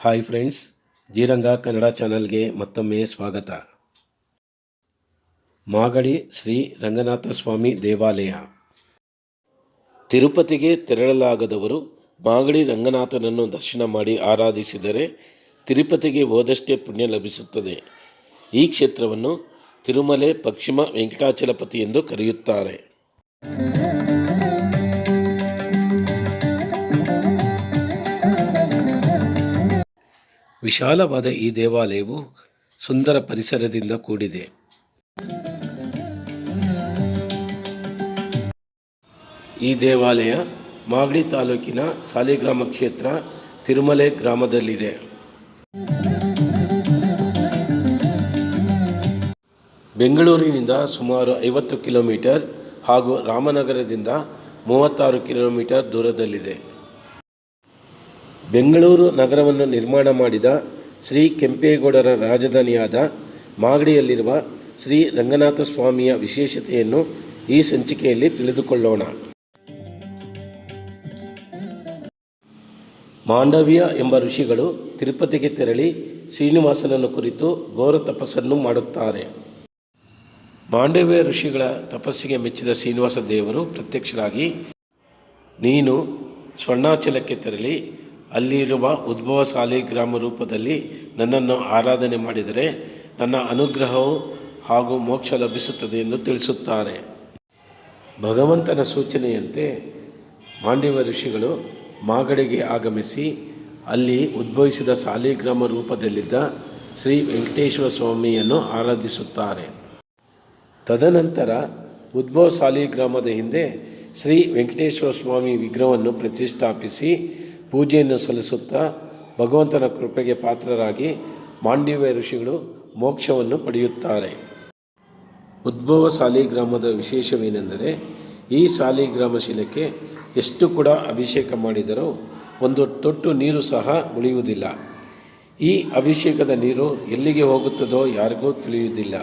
Hi friends ಜೀರಂಗ Kannada ಚಾನಲ್ಗೆ ಮತ್ತೊಮ್ಮೆ ಸ್ವಾಗತ. ಮಾಗಡಿ ಶ್ರೀ ರಂಗನಾಥ ಸ್ವಾಮಿ ದೇವಾಲಯ. ತಿರುಪತಿಗೆ ತೆರಳಲಾಗದವರು ಮಾಗಡಿ ರಂಗನಾಥನನ್ನು ದರ್ಶನ ಮಾಡಿ ಆರಾಧಿಸಿದರೆ ತಿರುಪತಿಗೆ ಹೋದಷ್ಟೇ ಪುಣ್ಯ ಲಭಿಸುತ್ತದೆ. ಈ ಕ್ಷೇತ್ರವನ್ನು ತಿರುಮಲೆ ಪಶ್ಚಿಮ ವೆಂಕಟಾಚಲಪತಿ ಎಂದು ಕರೆಯುತ್ತಾರೆ. ವಿಶಾಲವಾದ ಈ ದೇವಾಲಯವು ಸುಂದರ ಪರಿಸರದಿಂದ ಕೂಡಿದೆ. ಈ ದೇವಾಲಯ ಮಾಗಡಿ ತಾಲೂಕಿನ ಸಾಲಿಗ್ರಾಮ ಕ್ಷೇತ್ರ ತಿರುಮಲೆ ಗ್ರಾಮದಲ್ಲಿದೆ. ಬೆಂಗಳೂರಿನಿಂದ ಸುಮಾರು ಐವತ್ತು ಕಿಲೋಮೀಟರ್ ಹಾಗೂ ರಾಮನಗರದಿಂದ ಮೂವತ್ತಾರು ಕಿಲೋಮೀಟರ್ ದೂರದಲ್ಲಿದೆ. ಬೆಂಗಳೂರು ನಗರವನ್ನು ನಿರ್ಮಾಣ ಮಾಡಿದ ಶ್ರೀ ಕೆಂಪೇಗೌಡರ ರಾಜಧಾನಿಯಾದ ಮಾಗಡಿಯಲ್ಲಿರುವ ಶ್ರೀ ರಂಗನಾಥ ಸ್ವಾಮಿಯ ವಿಶೇಷತೆಯನ್ನು ಈ ಸಂಚಿಕೆಯಲ್ಲಿ ತಿಳಿದುಕೊಳ್ಳೋಣ. ಮಾಂಡವ್ಯ ಎಂಬ ಋಷಿಗಳು ತಿರುಪತಿಗೆ ತೆರಳಿ ಶ್ರೀನಿವಾಸನನ್ನು ಕುರಿತು ಘೋರ ತಪಸ್ಸನ್ನು ಮಾಡುತ್ತಾರೆ. ಮಾಂಡವ್ಯ ಋಷಿಗಳ ತಪಸ್ಸಿಗೆ ಮೆಚ್ಚಿದ ಶ್ರೀನಿವಾಸ ದೇವರು ಪ್ರತ್ಯಕ್ಷರಾಗಿ, ನೀನು ಸ್ವರ್ಣಾಚಲಕ್ಕೆ ತೆರಳಿ ಅಲ್ಲಿರುವ ಉದ್ಭವ ಸಾಲಿಗ್ರಾಮ ರೂಪದಲ್ಲಿ ನನ್ನನ್ನು ಆರಾಧನೆ ಮಾಡಿದರೆ ನನ್ನ ಅನುಗ್ರಹವು ಹಾಗೂ ಮೋಕ್ಷ ಲಭಿಸುತ್ತದೆ ಎಂದು ತಿಳಿಸುತ್ತಾರೆ. ಭಗವಂತನ ಸೂಚನೆಯಂತೆ ಮಾಂಡವ ಋಷಿಗಳು ಮಾಗಡಿಗೆ ಆಗಮಿಸಿ ಅಲ್ಲಿ ಉದ್ಭವಿಸಿದ ಸಾಲಿಗ್ರಾಮ ರೂಪದಲ್ಲಿದ್ದ ಶ್ರೀ ವೆಂಕಟೇಶ್ವರ ಸ್ವಾಮಿಯನ್ನು ಆರಾಧಿಸುತ್ತಾರೆ. ತದನಂತರ ಉದ್ಭವ ಸಾಲಿಗ್ರಾಮದ ಹಿಂದೆ ಶ್ರೀ ವೆಂಕಟೇಶ್ವರ ಸ್ವಾಮಿ ವಿಗ್ರಹವನ್ನು ಪ್ರತಿಷ್ಠಾಪಿಸಿ ಪೂಜೆಯನ್ನು ಸಲ್ಲಿಸುತ್ತಾ ಭಗವಂತನ ಕೃಪೆಗೆ ಪಾತ್ರರಾಗಿ ಮಾಂಡವ್ಯ ಋಷಿಗಳು ಮೋಕ್ಷವನ್ನು ಪಡೆಯುತ್ತಾರೆ. ಉದ್ಭವ ಸಾಲಿಗ್ರಾಮದ ವಿಶೇಷವೇನೆಂದರೆ, ಈ ಸಾಲಿಗ್ರಾಮ ಶಿಲೆಗೆ ಎಷ್ಟು ಕೂಡ ಅಭಿಷೇಕ ಮಾಡಿದರೂ ಒಂದು ತೊಟ್ಟು ನೀರು ಸಹ ಉಳಿಯುವುದಿಲ್ಲ. ಈ ಅಭಿಷೇಕದ ನೀರು ಎಲ್ಲಿಗೆ ಹೋಗುತ್ತದೋ ಯಾರಿಗೂ ತಿಳಿಯುವುದಿಲ್ಲ.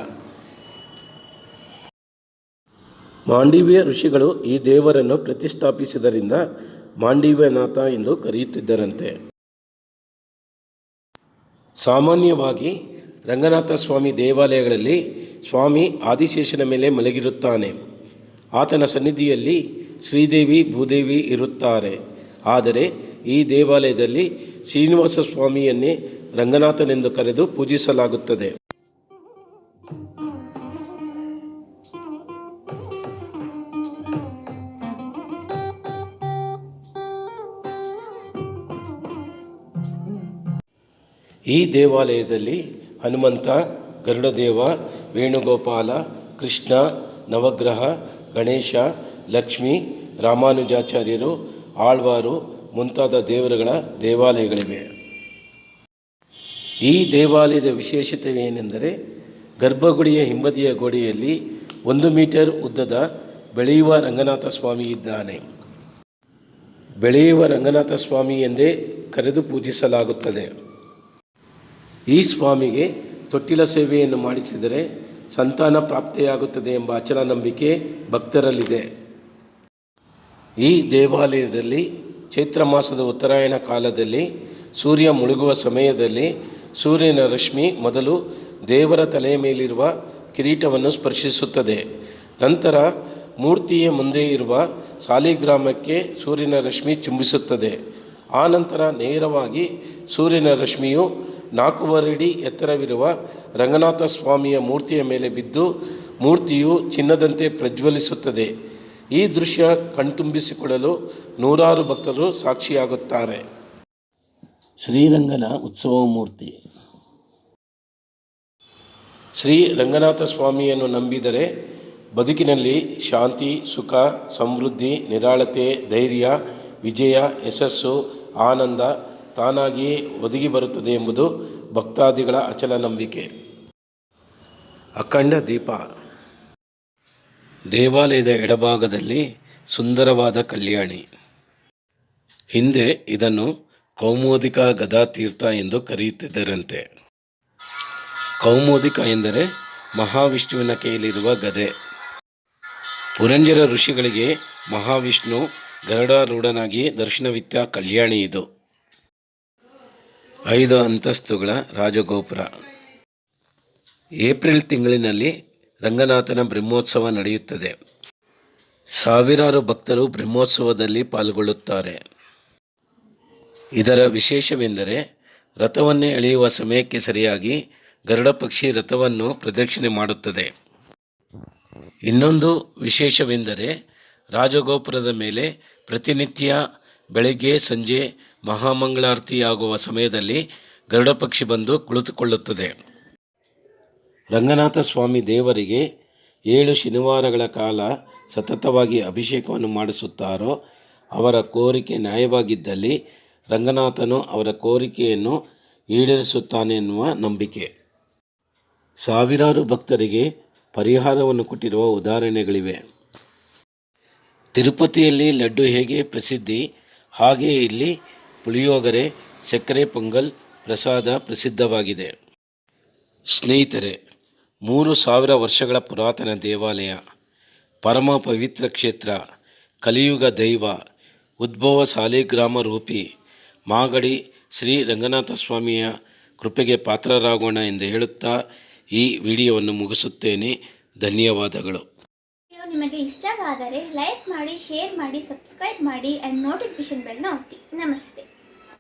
ಮಾಂಡವ್ಯ ಋಷಿಗಳು ಈ ದೇವರನ್ನು ಪ್ರತಿಷ್ಠಾಪಿಸಿದರಿಂದ ಮಾಂಡವ್ಯನಾಥ ಎಂದು ಕರೆಯುತ್ತಿದ್ದರಂತೆ. ಸಾಮಾನ್ಯವಾಗಿ ರಂಗನಾಥ ಸ್ವಾಮಿ ದೇವಾಲಯಗಳಲ್ಲಿ ಸ್ವಾಮಿ ಆದಿಶೇಷನ ಮೇಲೆ ಮಲಗಿರುತ್ತಾನೆ. ಆತನ ಸನ್ನಿಧಿಯಲ್ಲಿ ಶ್ರೀದೇವಿ, ಭೂದೇವಿ ಇರುತ್ತಾರೆ. ಆದರೆ ಈ ದೇವಾಲಯದಲ್ಲಿ ಶ್ರೀನಿವಾಸ ಸ್ವಾಮಿಯನ್ನೇ ರಂಗನಾಥನೆಂದು ಕರೆದು ಪೂಜಿಸಲಾಗುತ್ತದೆ. ಈ ದೇವಾಲಯದಲ್ಲಿ ಹನುಮಂತ, ಗರುಡದೇವ, ವೇಣುಗೋಪಾಲ, ಕೃಷ್ಣ, ನವಗ್ರಹ, ಗಣೇಶ, ಲಕ್ಷ್ಮಿ, ರಾಮಾನುಜಾಚಾರ್ಯರು, ಆಳ್ವಾರು ಮುಂತಾದ ದೇವರುಗಳ ದೇವಾಲಯಗಳಿವೆ. ಈ ದೇವಾಲಯದ ವಿಶೇಷತೆ ಏನೆಂದರೆ ಗರ್ಭಗುಡಿಯ ಹಿಂಬದಿಯ ಗೋಡೆಯಲ್ಲಿ ಒಂದು ಮೀಟರ್ ಉದ್ದದ ಬೆಳೆಯುವ ರಂಗನಾಥ ಸ್ವಾಮಿ ಇದ್ದಾನೆ. ಬೆಳೆಯುವ ರಂಗನಾಥ ಸ್ವಾಮಿ ಎಂದೇ ಕರೆದು ಪೂಜಿಸಲಾಗುತ್ತದೆ. ಈ ಸ್ವಾಮಿಗೆ ತೊಟ್ಟಿಲ ಸೇವೆಯನ್ನು ಮಾಡಿಸಿದರೆ ಸಂತಾನ ಪ್ರಾಪ್ತಿಯಾಗುತ್ತದೆ ಎಂಬ ಅಚಲ ನಂಬಿಕೆ ಭಕ್ತರಲ್ಲಿದೆ. ಈ ದೇವಾಲಯದಲ್ಲಿ ಚೈತ್ರ ಮಾಸದ ಉತ್ತರಾಯಣ ಕಾಲದಲ್ಲಿ ಸೂರ್ಯ ಮುಳುಗುವ ಸಮಯದಲ್ಲಿ ಸೂರ್ಯನ ರಶ್ಮಿ ಮೊದಲು ದೇವರ ತಲೆಯ ಮೇಲಿರುವ ಕಿರೀಟವನ್ನು ಸ್ಪರ್ಶಿಸುತ್ತದೆ. ನಂತರ ಮೂರ್ತಿಯ ಮುಂದೆ ಇರುವ ಸಾಲಿಗ್ರಾಮಕ್ಕೆ ಸೂರ್ಯನ ರಶ್ಮಿ ಚುಂಬಿಸುತ್ತದೆ. ಆನಂತರ ನೇರವಾಗಿ ಸೂರ್ಯನ ರಶ್ಮಿಯು ನಾಲ್ಕೂವರೆ ಎತ್ತರವಿರುವ ರಂಗನಾಥ ಸ್ವಾಮಿಯ ಮೂರ್ತಿಯ ಮೇಲೆ ಬಿದ್ದು ಮೂರ್ತಿಯು ಚಿನ್ನದಂತೆ ಪ್ರಜ್ವಲಿಸುತ್ತದೆ. ಈ ದೃಶ್ಯ ಕಣ್ತುಂಬಿಸಿಕೊಳ್ಳಲು ನೂರಾರು ಭಕ್ತರು ಸಾಕ್ಷಿಯಾಗುತ್ತಾರೆ. ಶ್ರೀರಂಗನ ಉತ್ಸವ ಮೂರ್ತಿ. ಶ್ರೀ ರಂಗನಾಥ ಸ್ವಾಮಿಯನ್ನು ನಂಬಿದರೆ ಬದುಕಿನಲ್ಲಿ ಶಾಂತಿ ಸುಖ ಸಮೃದ್ಧಿ ನಿರಾಳತೆ ಧೈರ್ಯ ವಿಜಯ ಯಶಸ್ಸು ಆನಂದ ತಾನಾಗಿಯೇ ಒದಗಿ ಬರುತ್ತದೆ ಎಂಬುದು ಭಕ್ತಾದಿಗಳ ಅಚಲ ನಂಬಿಕೆ. ಅಖಂಡ ದೀಪ. ದೇವಾಲಯದ ಎಡಭಾಗದಲ್ಲಿ ಸುಂದರವಾದ ಕಲ್ಯಾಣಿ. ಹಿಂದೆ ಇದನ್ನು ಕೌಮೋದಿಕ ಗದಾತೀರ್ಥ ಎಂದು ಕರೆಯುತ್ತಿದ್ದರಂತೆ. ಕೌಮೋದಿಕ ಎಂದರೆ ಮಹಾವಿಷ್ಣುವಿನ ಕೈಯಲ್ಲಿರುವ ಗದೆ. ಪುರಂಜರ ಋಷಿಗಳಿಗೆ ಮಹಾವಿಷ್ಣು ಗರುಡಾರೂಢನಾಗಿ ದರ್ಶನವಿತ್ತ ಕಲ್ಯಾಣಿ ಇದು. ಐದು ಅಂತಸ್ತುಗಳ ರಾಜಗೋಪುರ. ಏಪ್ರಿಲ್ ತಿಂಗಳಿನಲ್ಲಿ ರಂಗನಾಥನ ಬ್ರಹ್ಮೋತ್ಸವ ನಡೆಯುತ್ತದೆ. ಸಾವಿರಾರು ಭಕ್ತರು ಬ್ರಹ್ಮೋತ್ಸವದಲ್ಲಿ ಪಾಲ್ಗೊಳ್ಳುತ್ತಾರೆ. ಇದರ ವಿಶೇಷವೆಂದರೆ ರಥವನ್ನೇ ಎಳೆಯುವ ಸಮಯಕ್ಕೆ ಸರಿಯಾಗಿ ಗರುಡ ಪಕ್ಷಿ ರಥವನ್ನು ಪ್ರದಕ್ಷಿಣೆ ಮಾಡುತ್ತದೆ. ಇನ್ನೊಂದು ವಿಶೇಷವೆಂದರೆ ರಾಜಗೋಪುರದ ಮೇಲೆ ಪ್ರತಿನಿತ್ಯ ಬೆಳಗ್ಗೆ ಸಂಜೆ ಮಹಾಮಂಗಳಾರತಿಯಾಗುವ ಸಮಯದಲ್ಲಿ ಗರುಡ ಪಕ್ಷಿ ಬಂದು ಕುಳಿತುಕೊಳ್ಳುತ್ತದೆ. ರಂಗನಾಥ ಸ್ವಾಮಿ ದೇವರಿಗೆ ಏಳು ಶನಿವಾರಗಳ ಕಾಲ ಸತತವಾಗಿ ಅಭಿಷೇಕವನ್ನು ಮಾಡಿಸುತ್ತಾರೋ, ಅವರ ಕೋರಿಕೆ ನ್ಯಾಯವಾಗಿದ್ದಲ್ಲಿ ರಂಗನಾಥನು ಅವರ ಕೋರಿಕೆಯನ್ನು ಈಡೇರಿಸುತ್ತಾನೆ ಎನ್ನುವ ನಂಬಿಕೆ. ಸಾವಿರಾರು ಭಕ್ತರಿಗೆ ಪರಿಹಾರವನ್ನು ಕೊಟ್ಟಿರುವ ಉದಾಹರಣೆಗಳಿವೆ. ತಿರುಪತಿಯಲ್ಲಿ ಲಡ್ಡು ಹೇಗೆ ಪ್ರಸಿದ್ಧಿ, ಹಾಗೆಯೇ ಇಲ್ಲಿ ಪುಳಿಯೋಗರೆ, ಸಕ್ಕರೆ ಪೊಂಗಲ್ ಪ್ರಸಾದ ಪ್ರಸಿದ್ಧವಾಗಿದೆ. ಸ್ನೇಹಿತರೆ, ಮೂರು ಸಾವಿರ ವರ್ಷಗಳ ಪುರಾತನ ದೇವಾಲಯ, ಪರಮ ಪವಿತ್ರ ಕ್ಷೇತ್ರ, ಕಲಿಯುಗ ದೈವ, ಉದ್ಭವ ಸಾಲಿಗ್ರಾಮ ರೂಪಿ, ಮಾಗಡಿ ಶ್ರೀ ರಂಗನಾಥ ಸ್ವಾಮಿಯ ಕೃಪೆಗೆ ಪಾತ್ರರಾಗೋಣ ಎಂದು ಹೇಳುತ್ತಾ ಈ ವಿಡಿಯೋವನ್ನು ಮುಗಿಸುತ್ತೇನೆ. ಧನ್ಯವಾದಗಳು. ನಿಮಗೆ ಇಷ್ಟವಾದರೆ ಲೈಕ್ ಮಾಡಿ, ಶೇರ್ ಮಾಡಿ, ಸಬ್ಸ್ಕ್ರೈಬ್ ಮಾಡಿ ಆ್ಯಂಡ್ ನೋಟಿಫಿಕೇಷನ್ ಬೆಲ್ನ ಒತ್ತಿ. ನಮಸ್ತೆ.